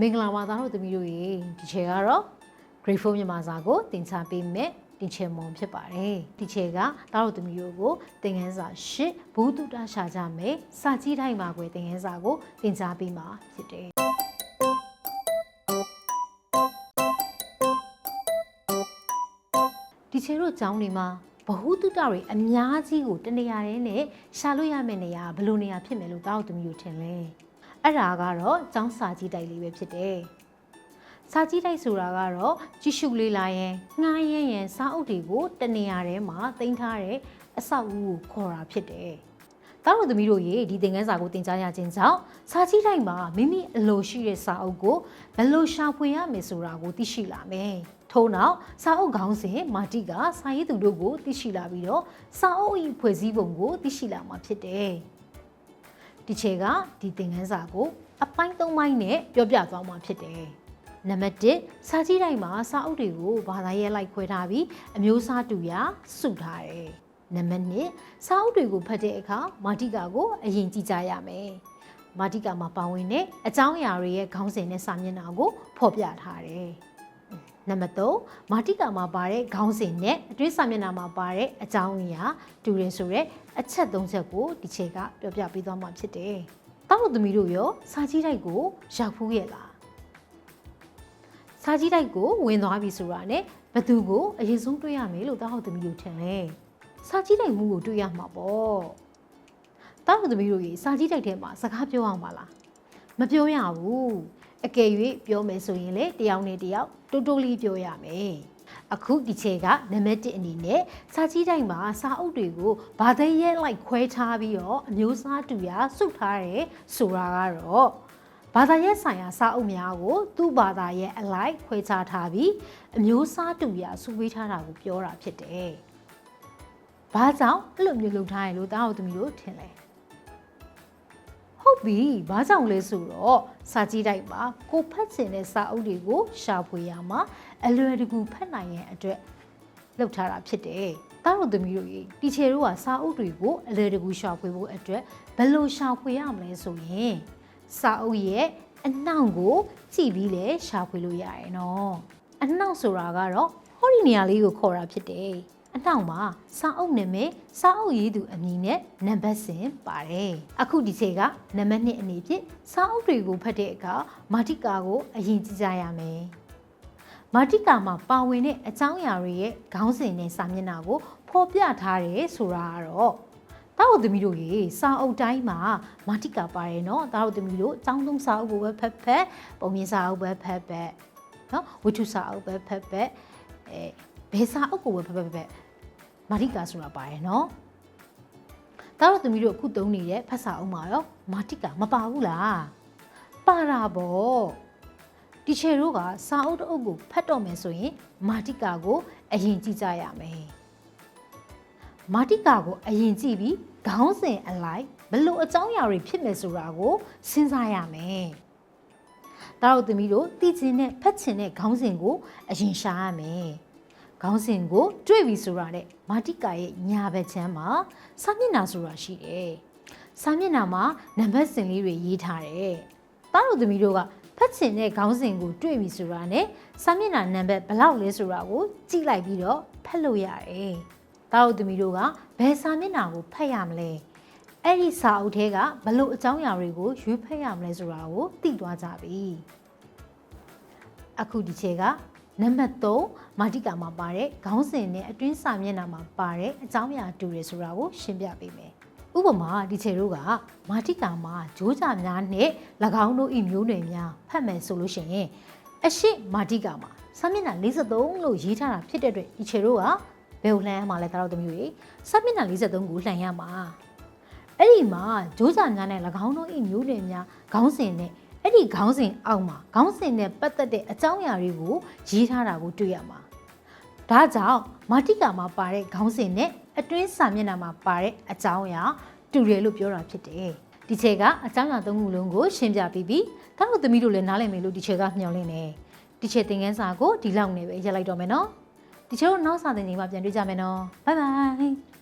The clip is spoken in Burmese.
မင်္ဂလာပါသားတို့သမီးတို့ရေဒီချေကတော့ grade 4မြန်မာစာကိုသင်ချပေးမယ်ဒီချေမွန်ဖြစ်ပါတယ်ဒီချေကသားတို့သမီးတို့ကိုသင်ခန်းစာ၈ဘူးတုတရှာကြမယ်စာကြီးတိုင်းမှာကွယ်သင်ခန်းစာကိုသင်ချပေးမှာဖြစ်တယ်ဒီချေတို့ကျောင်းတွေမှာဘ ഹു တုတတွေအများကြီးကိုတနေရာတည်းနဲ့ရှာလို့ရမယ့်နေရာဘယ်လိုနေရာဖြစ်မယ်လို့သားတို့သမီးတို့ထင်လဲ အဲ့ဒါကတော့ကျောင်းစာကြီးတိုက်လေးပဲဖြစ်တယ်စာကြီးတိုက်ဆိုတာကတော့ကြည့်ရှုလေးလာရင်ငှားရမ်းရန်စာအုပ်တွေကိုတနေရာထဲမှာတင်ထားတဲ့အဆောက်အဦကိုခေါ်တာဖြစ်တယ်တားတို့သမီးတို့ရေဒီသင်ခန်းစာကိုသင်ကြားရခြင်းကြောင့်စာကြီးတိုင်းမှာမိမိအလိုရှိတဲ့စာအုပ်ကိုဘယ်လိုရှာဖွေရမယ်ဆိုတာကိုသိရှိလာမယ်။ထို့နောက်စာအုပ်ခေါင်းစဉ်မာတိကစာရေးသူတို့ကိုသိရှိလာပြီးတော့စာအုပ်၏ဖွဲ့စည်းပုံကိုသိရှိလာမှာဖြစ်တယ်။ ဒီချေကဒီသင်ခန်းစာကိုအပိုင်း၃ပိုင်းနဲ့ပြောပြသွားမှာဖြစ်တယ်။နံပါတ်1စာကြီးတိုင်းမှာစာအုပ်တွေကိုဘာသာရေးလိုက်ခွဲထားပြီးအမျိုးအစားတူရာစုထားတယ်။နံပါတ်2စာအုပ်တွေကိုဖတ်တဲ့အခါမာတိကာကိုအရင်ကြည့်ကြရမယ်။မာတိကာမှာပါဝင်တဲ့အကြောင်းအရာတွေရဲ့ခေါင်းစဉ်နဲ့စာမျက်နှာကိုဖော်ပြထားတယ်။ နံပါတ်3မာတိကာမှာပါတဲ့ခေါင်းစဉ်နဲ့အတွင်းစာမျက်နှာမှာပါတဲ့အကြောင်းအရာတူရင်ဆိုရဲအချက်၃ချက်ကိုဒီချေကပြောပြပေးသွားမှာဖြစ်တယ်။တောက်သမီးတို့ရောစာကြီးတိုက်ကိုရောက်ဖူးရဲ့လား။စာကြီးတိုက်ကိုဝင်သွားပြီဆိုတာနဲ့ဘသူကိုအရင်ဆုံးတွေ့ရမယ်လို့တောက်သမီးတို့ထင်လဲ။စာကြီးတိုက်မှုကိုတွေ့ရမှာပေါ့။တောက်သမီးတို့ကြီးစာကြီးတိုက်ထဲမှာစကားပြောအောင်ပါလား။မပြောရဘူး။ အကယ်၍ပြောမယ်ဆိုရင်လေတယောက်နဲ့တယောက်တိုးတိုးလေးပြောရမယ်။အခုဒီချေကနံပါတ်1အနေနဲ့စာကြီးတိုင်းမှာစာအုပ်တွေကိုဘာသာရဲလိုက်ခွဲထားပြီးတော့အမျိုးအစားတူရာစုထားတယ်ဆိုတာကတော့ဘာသာရဲဆိုင်ရာစာအုပ်များကို သူ့ဘာသာရဲအလိုက်ခွဲခြားထားပြီးအမျိုးအစားတူရာစုဝေးထားတာကိုပြောတာဖြစ်တယ်။ဘာကြောင့်အဲ့လိုမျိုးလုပ်ထားရလို့တားဟုတ်သမီးတို့ထင်လဲ။ ဟုတ်ပြီ။ဘာကြောင့်လဲဆိုတော့စာကြည့်တိုက်ပါကိုဖတ်ချင်တဲ့စာအုပ်တွေကိုရှာဖွေရမှာအလွယ်တကူဖတ်နိုင်ရန်အတွက်လုပ်ထားတာဖြစ်တယ်။တားတို့သမီးတို့ရေတီချယ်တို့ကစာအုပ်တွေကိုအလွယ်တကူရှာဖွေဖို့အတွက်ဘယ်လိုရှာဖွေရမလဲဆိုရင်စာအုပ်ရဲ့အနှောင့်ကိုကြည့်ပြီးလဲရှာဖွေလို့ရတယ်နော်။အနှောင့်ဆိုတာကတော့ဟောဒီနေရာလေးကိုခေါ်တာဖြစ်တယ်။ အနှောင့်မှာစာအုပ်နာမည်စာအုပ်ရေးသူအမည်နဲ့နံပါတ်စဉ်ပါတယ်။အခုဒီချိန်ကနံပါတ်2အနေဖြင့်စာအုပ်တွေကိုဖတ်တဲ့အခါမာတိကာကိုအရင်ကြည့်ကြရမယ်။မာတိကာမှာပါဝင်တဲ့အကြောင်းအရာတွေရဲ့ခေါင်းစဉ်နဲ့စာမျက်နှာကိုဖော်ပြထားတယ်ဆိုတာကတော့တာတို့သမီးတို့ရေစာအုပ်တိုင်းမှာမာတိကာပါတယ်နော်တာတို့သမီးတို့အကြောင်းသုံးစာအုပ်ကိုပဲဖတ်ဖတ်ပုံမြင်စာအုပ်ပဲဖတ်ဖတ်နော်ဝတ္ထုစာအုပ်ပဲဖတ်ဖတ်အဲ ဘယ်စာအုပ်ကိုပဲဖတ်ဖတ်ဖတ်မာတိကာဆိုတာပါတယ်နော်တာတို့သမီးတို့အခုသုံးနေတဲ့ဖတ်စာအုပ်မှာရောမာတိကာမပါဘူးလားပါတာပေါ့တီချယ်တို့ကစာအုပ်တစ်အုပ်ကိုဖတ်တော့မယ်ဆိုရင်မာတိကာကိုအရင်ကြည့်ကြရမယ်မာတိကာကိုအရင်ကြည့်ပြီးခေါင်းစဉ်အလိုက်ဘလို့အကြောင်းအရာတွေဖြစ်မယ်ဆိုတာကိုစဉ်းစားရမယ်။ဒါတို့သမီးတို့သိချင်တဲ့ဖတ်ချင်တဲ့ခေါင်းစဉ်ကိုအရင်ရှာရမယ်။ ခေါင်းစဉ်ကိုတွေ့ပြီဆိုတာနဲ့မာတိကာရဲ့ညာဘက်ချမ်းမှာစာမျက်နှာဆိုတာရှိတယ်။စာမျက်နှာမှာနံပါတ်စဉ်လေးတွေရေးထားတယ်။ဒါတို့သမီးတို့ကဖတ်ချင်တဲ့ခေါင်းစဉ်ကိုတွေ့ပြီဆိုတာနဲ့စာမျက်နှာနံပါတ်ဘယ်လောက်လဲဆိုတာကိုကြည့်လိုက်ပြီးတော့ဖတ်လို့ရတယ်။တာတို့သမီးတို့ကဘယ်စာမျက်နှာကိုဖတ်ရမလဲအဲ့ဒီစာအုပ်ထဲကဘလို့အကြောင်းအရာတွေကိုရွေးဖတ်ရမလဲဆိုတာကိုသိသွားကြပြီအခုဒီချေက နံပါတ်3မာတိကာမှာပါတဲ့ခေါင်းစဉ်နဲ့အတွင်းစာမျက်နှာမှာပါတဲ့အကြောင်းအရာတူတယ်ဆိုတာကိုရှင်းပြပေးမယ်ဥပမာဒီချေတို့ကမာတိကာမှာဂျိုးကြများနဲ့၎င်းတို့ဤမျိုးနွယ်များဖတ်မယ်ဆိုလို့ရှိရင်အရှိမာတိကာမှာစာမျက်နှာ53လို့ရေးထားတာဖြစ်တဲ့အတွက်ဒီချေတို့ကဘယ်ကိုလှမ်းရမှာလဲတာတော့သမီးတွေစမျက်နှာ53ကိုလှန်ရမှာအဲ့ဒီမှာဂျိုးစာများနဲ့၎င်းတို့ဤမျိုးတွေများခေါင်းစဉ်နဲ့ အဲ့ဒီခေါင်းစဉ်အောက်မှာခေါင်းစဉ်နဲ့ပတ်သက်တဲ့အကြောင်းအရာတွေကိုရေးထားတာကိုတွေ့ရမှာဒါကြောင့်မာတိကာမှာပါတဲ့ခေါင်းစဉ်နဲ့အတွင်းစာမျက်နှာမှာပါတဲ့အကြောင်းအရာတူတယ်လို့ပြောတာဖြစ်တယ်ဒီချေကအကြောင်းအရာသုံးခုလုံးကိုရှင်းပြပြီးပြီဒါတို့သမီးတို့လည်းနားလည်မယ်လို့ဒီချေကမျှော်လင့်နေဒီချေသင်ခန်းစာကိုဒီလောက်နဲ့ပဲရက်လိုက်တော့မယ်နော်ဒီချို့နောက်စာသင်ချိန်မှာပြန်တွေ့ကြမယ်နော်ဘိုင်ဘိုင်